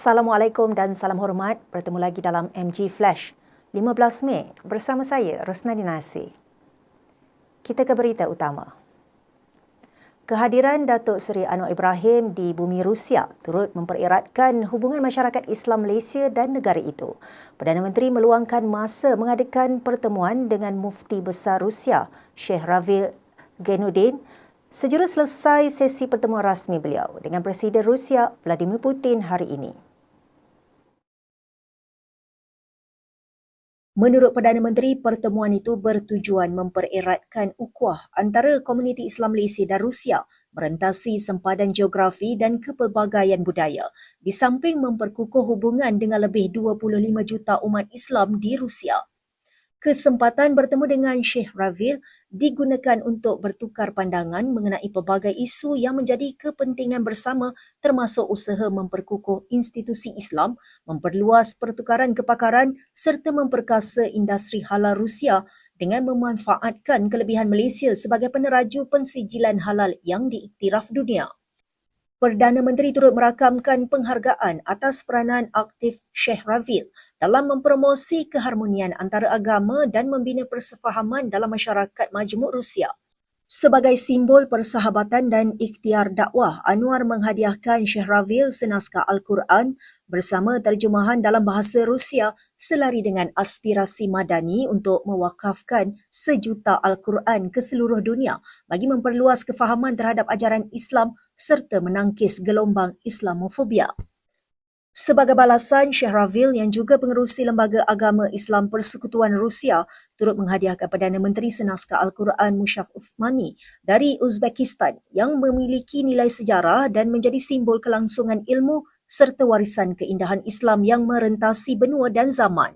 Assalamualaikum dan salam hormat. Bertemu lagi dalam MG Flash 15 Mei bersama saya Rosna Dinasi. Kita ke berita utama. Kehadiran Datuk Seri Anwar Ibrahim di bumi Rusia turut mempereratkan hubungan masyarakat Islam Malaysia dan negara itu. Perdana Menteri meluangkan masa mengadakan pertemuan dengan Mufti Besar Rusia, Sheikh Ravil Genuddin Sejurus selesai sesi pertemuan rasmi beliau dengan Presiden Rusia Vladimir Putin hari ini. Menurut Perdana Menteri, pertemuan itu bertujuan mempereratkan ukhuwah antara komuniti Islam Malaysia dan Rusia merentasi sempadan geografi dan kepelbagaian budaya di samping memperkukuh hubungan dengan lebih 25 juta umat Islam di Rusia kesempatan bertemu dengan Sheikh Ravil digunakan untuk bertukar pandangan mengenai pelbagai isu yang menjadi kepentingan bersama termasuk usaha memperkukuh institusi Islam, memperluas pertukaran kepakaran serta memperkasa industri halal Rusia dengan memanfaatkan kelebihan Malaysia sebagai peneraju pensijilan halal yang diiktiraf dunia. Perdana Menteri turut merakamkan penghargaan atas peranan aktif Sheikh Ravil dalam mempromosi keharmonian antara agama dan membina persefahaman dalam masyarakat majmuk Rusia. Sebagai simbol persahabatan dan ikhtiar dakwah, Anwar menghadiahkan Syekh Ravil senaskah Al-Quran bersama terjemahan dalam bahasa Rusia selari dengan aspirasi madani untuk mewakafkan sejuta Al-Quran ke seluruh dunia bagi memperluas kefahaman terhadap ajaran Islam serta menangkis gelombang Islamofobia. Sebagai balasan, Syekh Ravil yang juga pengerusi Lembaga Agama Islam Persekutuan Rusia turut menghadiahkan Perdana Menteri senaskah Al-Quran Mushaf Uthmani dari Uzbekistan yang memiliki nilai sejarah dan menjadi simbol kelangsungan ilmu serta warisan keindahan Islam yang merentasi benua dan zaman.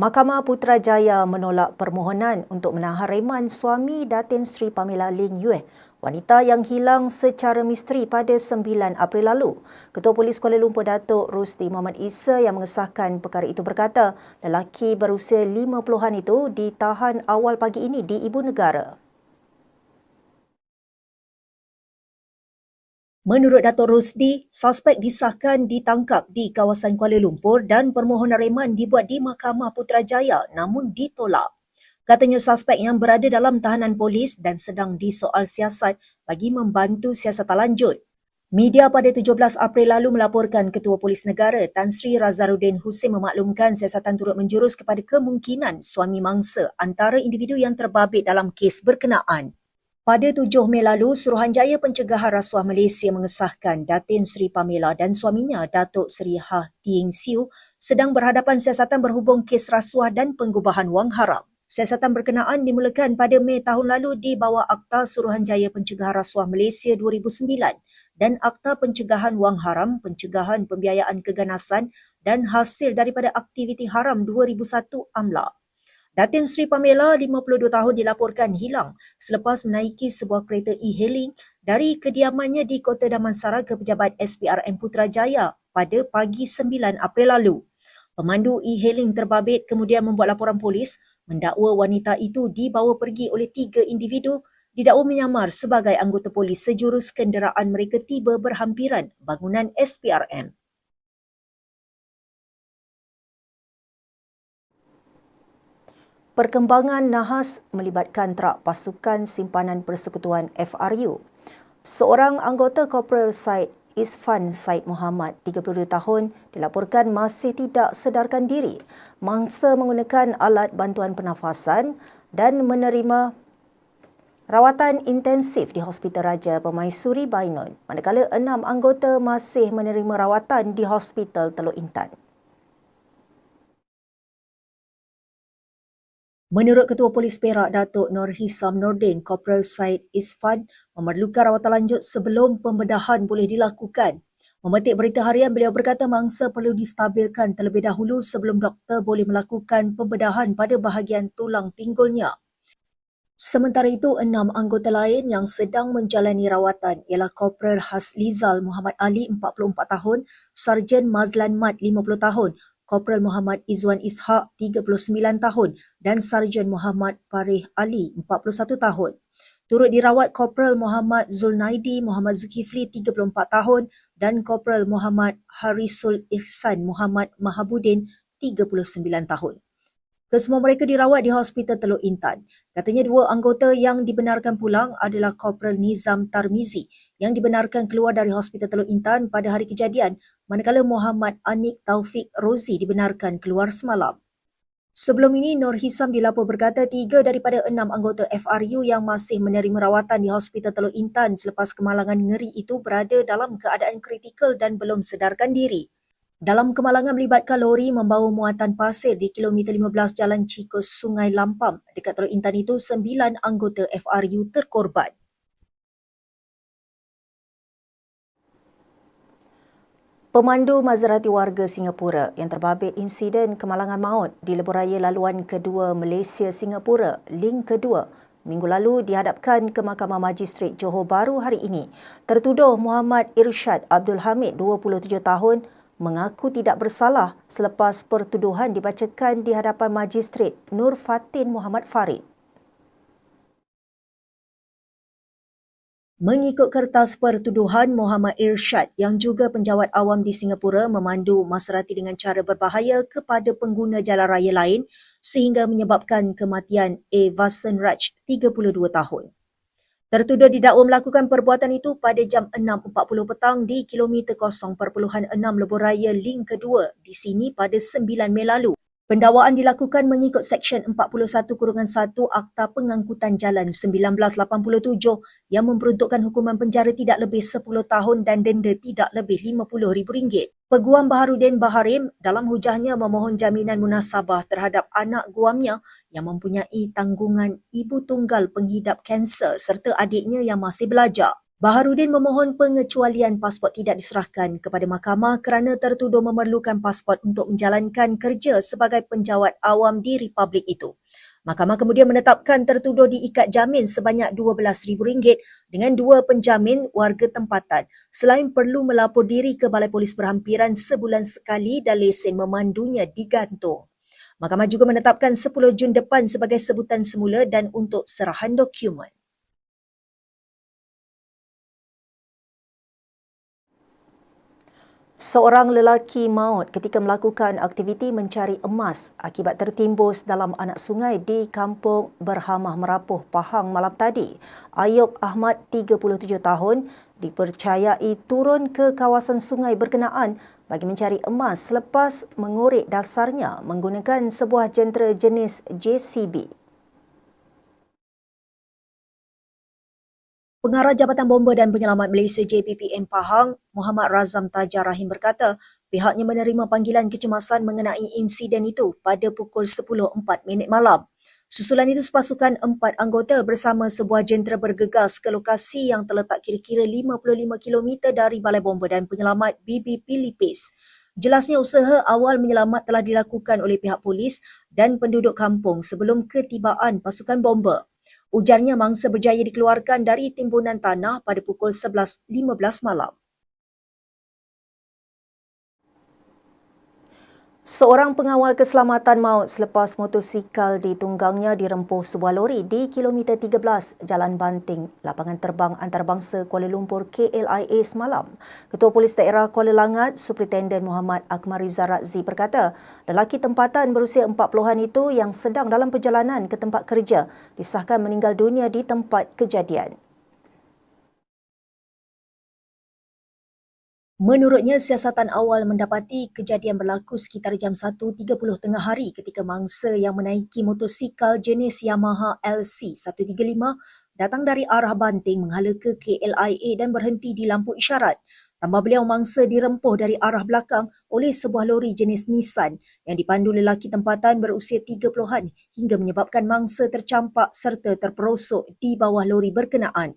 Mahkamah Putrajaya menolak permohonan untuk menahan reman suami Datin Sri Pamela Ling Yue wanita yang hilang secara misteri pada 9 April lalu. Ketua Polis Kuala Lumpur Datuk Rusdi Muhammad Isa yang mengesahkan perkara itu berkata, lelaki berusia 50-an itu ditahan awal pagi ini di ibu negara. Menurut Datuk Rusdi, suspek disahkan ditangkap di kawasan Kuala Lumpur dan permohonan reman dibuat di Mahkamah Putrajaya namun ditolak. Katanya suspek yang berada dalam tahanan polis dan sedang disoal siasat bagi membantu siasatan lanjut. Media pada 17 April lalu melaporkan Ketua Polis Negara Tan Sri Razaruddin Hussein memaklumkan siasatan turut menjurus kepada kemungkinan suami mangsa antara individu yang terbabit dalam kes berkenaan. Pada 7 Mei lalu, Suruhanjaya Pencegahan Rasuah Malaysia mengesahkan Datin Sri Pamela dan suaminya Datuk Sri Ha Ting Siu sedang berhadapan siasatan berhubung kes rasuah dan pengubahan wang haram. Siasatan berkenaan dimulakan pada Mei tahun lalu di bawah Akta Suruhanjaya Pencegahan Rasuah Malaysia 2009 dan Akta Pencegahan Wang Haram, Pencegahan Pembiayaan Keganasan dan Hasil daripada Aktiviti Haram 2001 AMLA. Datin Sri Pamela, 52 tahun dilaporkan hilang selepas menaiki sebuah kereta e-hailing dari kediamannya di Kota Damansara ke pejabat SPRM Putrajaya pada pagi 9 April lalu. Pemandu e-hailing terbabit kemudian membuat laporan polis mendakwa wanita itu dibawa pergi oleh tiga individu didakwa menyamar sebagai anggota polis sejurus kenderaan mereka tiba berhampiran bangunan SPRM. Perkembangan nahas melibatkan trak pasukan simpanan persekutuan FRU. Seorang anggota Corporal Said Isfan Said Muhammad, 32 tahun, dilaporkan masih tidak sedarkan diri mangsa menggunakan alat bantuan pernafasan dan menerima rawatan intensif di Hospital Raja Pemaisuri Bainon, manakala enam anggota masih menerima rawatan di Hospital Teluk Intan. Menurut Ketua Polis Perak Datuk Nur Hisam Nordin, Corporal Said Isfan memerlukan rawatan lanjut sebelum pembedahan boleh dilakukan. Memetik berita harian, beliau berkata mangsa perlu distabilkan terlebih dahulu sebelum doktor boleh melakukan pembedahan pada bahagian tulang pinggulnya. Sementara itu, enam anggota lain yang sedang menjalani rawatan ialah Korporal Haslizal Muhammad Ali, 44 tahun, Sarjan Mazlan Mat, 50 tahun, Korporal Muhammad Izwan Ishak 39 tahun dan Sarjan Muhammad Parih Ali 41 tahun. Turut dirawat Korporal Muhammad Zulnaidi Muhammad Zulkifli 34 tahun dan Korporal Muhammad Harisul Ihsan Muhammad Mahabudin 39 tahun. Kesemua mereka dirawat di Hospital Teluk Intan. Katanya dua anggota yang dibenarkan pulang adalah Korporal Nizam Tarmizi yang dibenarkan keluar dari Hospital Teluk Intan pada hari kejadian manakala Muhammad Anik Taufik Rozi dibenarkan keluar semalam. Sebelum ini, Nur Hisam dilapor berkata tiga daripada enam anggota FRU yang masih menerima rawatan di Hospital Teluk Intan selepas kemalangan ngeri itu berada dalam keadaan kritikal dan belum sedarkan diri. Dalam kemalangan melibatkan lori membawa muatan pasir di kilometer 15 Jalan Cikus Sungai Lampam dekat Teluk Intan itu, sembilan anggota FRU terkorban. Pemandu Mazrati Warga Singapura yang terbabit insiden kemalangan maut di lebuhraya laluan kedua Malaysia Singapura link kedua minggu lalu dihadapkan ke Mahkamah Magistrat Johor Bahru hari ini. Tertuduh Muhammad Irsyad Abdul Hamid 27 tahun mengaku tidak bersalah selepas pertuduhan dibacakan di hadapan Magistrat Nur Fatin Muhammad Farid. Mengikut kertas pertuduhan Muhammad Irsyad yang juga penjawat awam di Singapura memandu Maserati dengan cara berbahaya kepada pengguna jalan raya lain sehingga menyebabkan kematian A. Vasan Raj, 32 tahun. Tertuduh didakwa melakukan perbuatan itu pada jam 6.40 petang di kilometer 0.6 lebuh raya link kedua di sini pada 9 Mei lalu. Pendakwaan dilakukan mengikut Seksyen 41-1 Akta Pengangkutan Jalan 1987 yang memperuntukkan hukuman penjara tidak lebih 10 tahun dan denda tidak lebih RM50,000. Peguam Baharudin Baharim dalam hujahnya memohon jaminan munasabah terhadap anak guamnya yang mempunyai tanggungan ibu tunggal penghidap kanser serta adiknya yang masih belajar. Baharudin memohon pengecualian pasport tidak diserahkan kepada mahkamah kerana tertuduh memerlukan pasport untuk menjalankan kerja sebagai penjawat awam di republik itu. Mahkamah kemudian menetapkan tertuduh diikat jamin sebanyak RM12,000 dengan dua penjamin warga tempatan selain perlu melapor diri ke Balai Polis Berhampiran sebulan sekali dan lesen memandunya digantung. Mahkamah juga menetapkan 10 Jun depan sebagai sebutan semula dan untuk serahan dokumen. Seorang lelaki maut ketika melakukan aktiviti mencari emas akibat tertimbus dalam anak sungai di kampung Berhamah Merapuh, Pahang malam tadi. Ayub Ahmad, 37 tahun, dipercayai turun ke kawasan sungai berkenaan bagi mencari emas selepas mengorek dasarnya menggunakan sebuah jentera jenis JCB. Pengarah Jabatan Bomba dan Penyelamat Malaysia JPPM Pahang, Muhammad Razam Tajar Rahim berkata, pihaknya menerima panggilan kecemasan mengenai insiden itu pada pukul 10.04 minit malam. Susulan itu sepasukan empat anggota bersama sebuah jentera bergegas ke lokasi yang terletak kira-kira 55 km dari Balai Bomba dan Penyelamat BBP Lipis. Jelasnya usaha awal menyelamat telah dilakukan oleh pihak polis dan penduduk kampung sebelum ketibaan pasukan bomba. Ujarnya mangsa berjaya dikeluarkan dari timbunan tanah pada pukul 11.15 malam. Seorang pengawal keselamatan maut selepas motosikal ditunggangnya dirempuh sebuah lori di kilometer 13 Jalan Banting, lapangan terbang antarabangsa Kuala Lumpur KLIA semalam. Ketua Polis Daerah Kuala Langat, Superintendent Muhammad Akmar Rizal Razzi berkata, lelaki tempatan berusia 40-an itu yang sedang dalam perjalanan ke tempat kerja disahkan meninggal dunia di tempat kejadian. Menurutnya, siasatan awal mendapati kejadian berlaku sekitar jam 1.30 tengah hari ketika mangsa yang menaiki motosikal jenis Yamaha LC135 datang dari arah Banting menghala ke KLIA dan berhenti di lampu isyarat. Tambah beliau mangsa dirempuh dari arah belakang oleh sebuah lori jenis Nissan yang dipandu lelaki tempatan berusia 30-an hingga menyebabkan mangsa tercampak serta terperosok di bawah lori berkenaan.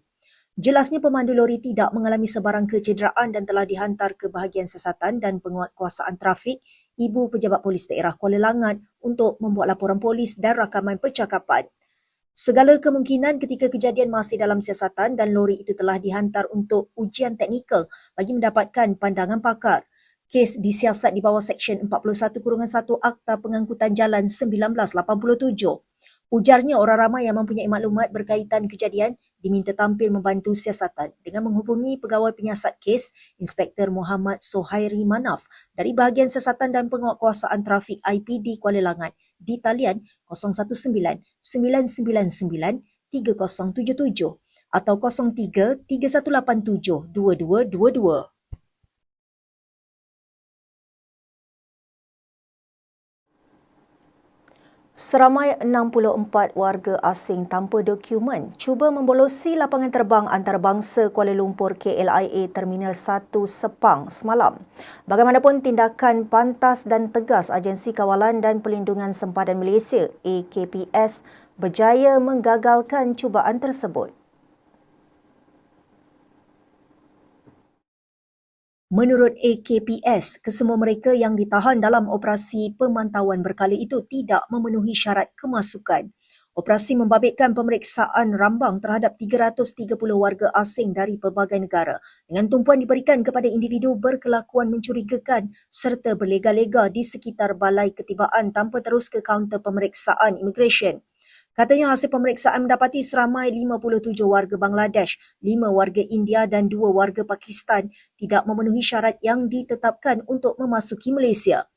Jelasnya pemandu lori tidak mengalami sebarang kecederaan dan telah dihantar ke bahagian siasatan dan penguatkuasaan trafik Ibu Pejabat Polis Daerah Kuala Langat untuk membuat laporan polis dan rakaman percakapan. Segala kemungkinan ketika kejadian masih dalam siasatan dan lori itu telah dihantar untuk ujian teknikal bagi mendapatkan pandangan pakar. Kes disiasat di bawah Seksyen 41-1 Akta Pengangkutan Jalan 1987. Ujarnya orang ramai yang mempunyai maklumat berkaitan kejadian diminta tampil membantu siasatan dengan menghubungi Pegawai Penyiasat Kes Inspektor Muhammad Sohairi Manaf dari Bahagian Siasatan dan Penguatkuasaan Trafik IPD Kuala Langat di talian 019 999 3077 atau 03 3187 2222. Seramai 64 warga asing tanpa dokumen cuba membolosi lapangan terbang antarabangsa Kuala Lumpur KLIA Terminal 1 Sepang semalam. Bagaimanapun tindakan pantas dan tegas Agensi Kawalan dan Pelindungan Sempadan Malaysia AKPS berjaya menggagalkan cubaan tersebut. Menurut AKPS, kesemua mereka yang ditahan dalam operasi pemantauan berkala itu tidak memenuhi syarat kemasukan. Operasi membabitkan pemeriksaan rambang terhadap 330 warga asing dari pelbagai negara dengan tumpuan diberikan kepada individu berkelakuan mencurigakan serta berlega-lega di sekitar balai ketibaan tanpa terus ke kaunter pemeriksaan immigration. Katanya hasil pemeriksaan mendapati seramai 57 warga Bangladesh, 5 warga India dan 2 warga Pakistan tidak memenuhi syarat yang ditetapkan untuk memasuki Malaysia.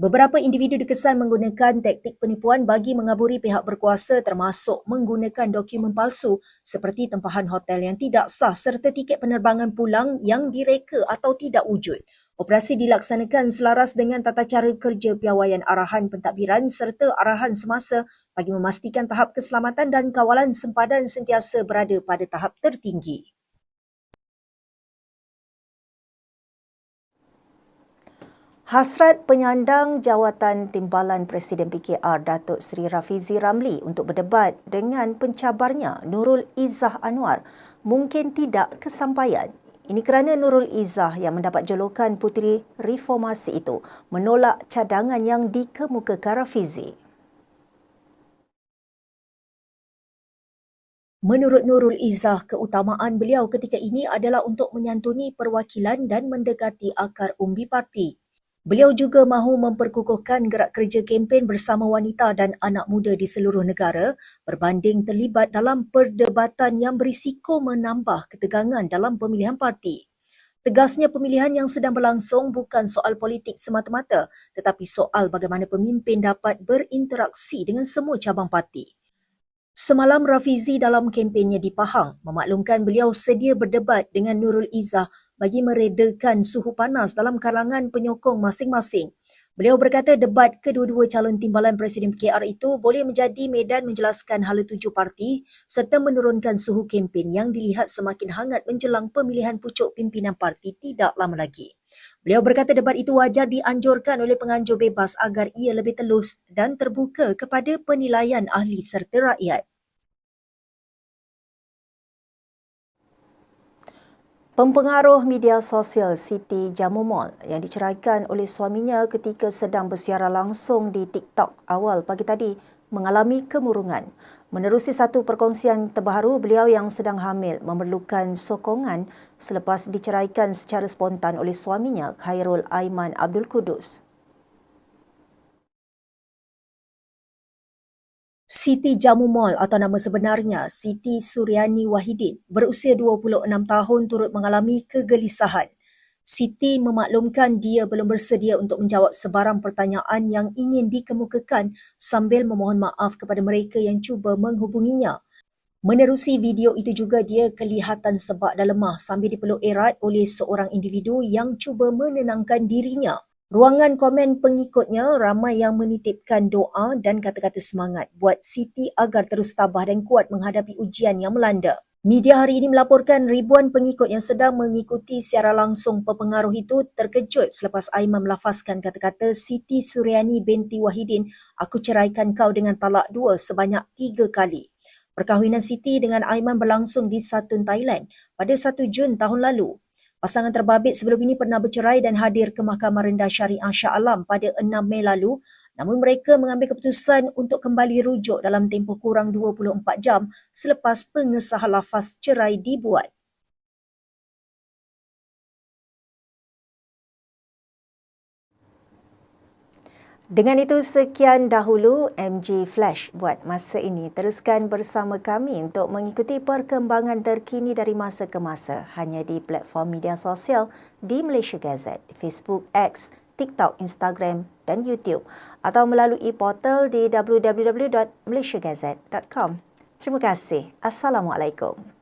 Beberapa individu dikesan menggunakan taktik penipuan bagi mengaburi pihak berkuasa termasuk menggunakan dokumen palsu seperti tempahan hotel yang tidak sah serta tiket penerbangan pulang yang direka atau tidak wujud. Operasi dilaksanakan selaras dengan tata cara kerja piawaian arahan pentadbiran serta arahan semasa bagi memastikan tahap keselamatan dan kawalan sempadan sentiasa berada pada tahap tertinggi. Hasrat penyandang jawatan timbalan Presiden PKR Datuk Seri Rafizi Ramli untuk berdebat dengan pencabarnya Nurul Izzah Anwar mungkin tidak kesampaian ini kerana Nurul Izzah yang mendapat julukan Puteri Reformasi itu menolak cadangan yang dikemukakan Rafizi. Menurut Nurul Izzah, keutamaan beliau ketika ini adalah untuk menyantuni perwakilan dan mendekati akar umbi parti. Beliau juga mahu memperkukuhkan gerak kerja kempen bersama wanita dan anak muda di seluruh negara berbanding terlibat dalam perdebatan yang berisiko menambah ketegangan dalam pemilihan parti. Tegasnya pemilihan yang sedang berlangsung bukan soal politik semata-mata tetapi soal bagaimana pemimpin dapat berinteraksi dengan semua cabang parti. Semalam Rafizi dalam kempennya di Pahang memaklumkan beliau sedia berdebat dengan Nurul Izzah bagi meredakan suhu panas dalam kalangan penyokong masing-masing. Beliau berkata debat kedua-dua calon timbalan Presiden PKR itu boleh menjadi medan menjelaskan hala tuju parti serta menurunkan suhu kempen yang dilihat semakin hangat menjelang pemilihan pucuk pimpinan parti tidak lama lagi. Beliau berkata debat itu wajar dianjurkan oleh penganjur bebas agar ia lebih telus dan terbuka kepada penilaian ahli serta rakyat. Pempengaruh media sosial Siti Jamumol yang diceraikan oleh suaminya ketika sedang bersiaran langsung di TikTok awal pagi tadi mengalami kemurungan. Menerusi satu perkongsian terbaru, beliau yang sedang hamil memerlukan sokongan selepas diceraikan secara spontan oleh suaminya Khairul Aiman Abdul Kudus. Siti Jamu Mall atau nama sebenarnya Siti Suryani Wahidin berusia 26 tahun turut mengalami kegelisahan. Siti memaklumkan dia belum bersedia untuk menjawab sebarang pertanyaan yang ingin dikemukakan sambil memohon maaf kepada mereka yang cuba menghubunginya. Menerusi video itu juga dia kelihatan sebab dan lemah sambil dipeluk erat oleh seorang individu yang cuba menenangkan dirinya. Ruangan komen pengikutnya ramai yang menitipkan doa dan kata-kata semangat buat Siti agar terus tabah dan kuat menghadapi ujian yang melanda. Media hari ini melaporkan ribuan pengikut yang sedang mengikuti secara langsung pepengaruh itu terkejut selepas Aiman melafazkan kata-kata Siti Suryani binti Wahidin, aku ceraikan kau dengan talak dua sebanyak tiga kali. Perkahwinan Siti dengan Aiman berlangsung di Satun, Thailand pada 1 Jun tahun lalu. Pasangan terbabit sebelum ini pernah bercerai dan hadir ke Mahkamah Rendah Syariah Shah Alam pada 6 Mei lalu namun mereka mengambil keputusan untuk kembali rujuk dalam tempoh kurang 24 jam selepas pengesahan lafaz cerai dibuat. Dengan itu sekian dahulu MG Flash buat masa ini. Teruskan bersama kami untuk mengikuti perkembangan terkini dari masa ke masa hanya di platform media sosial di Malaysia Gazette, Facebook X, TikTok, Instagram dan YouTube atau melalui portal di www.malaysiagazette.com. Terima kasih. Assalamualaikum.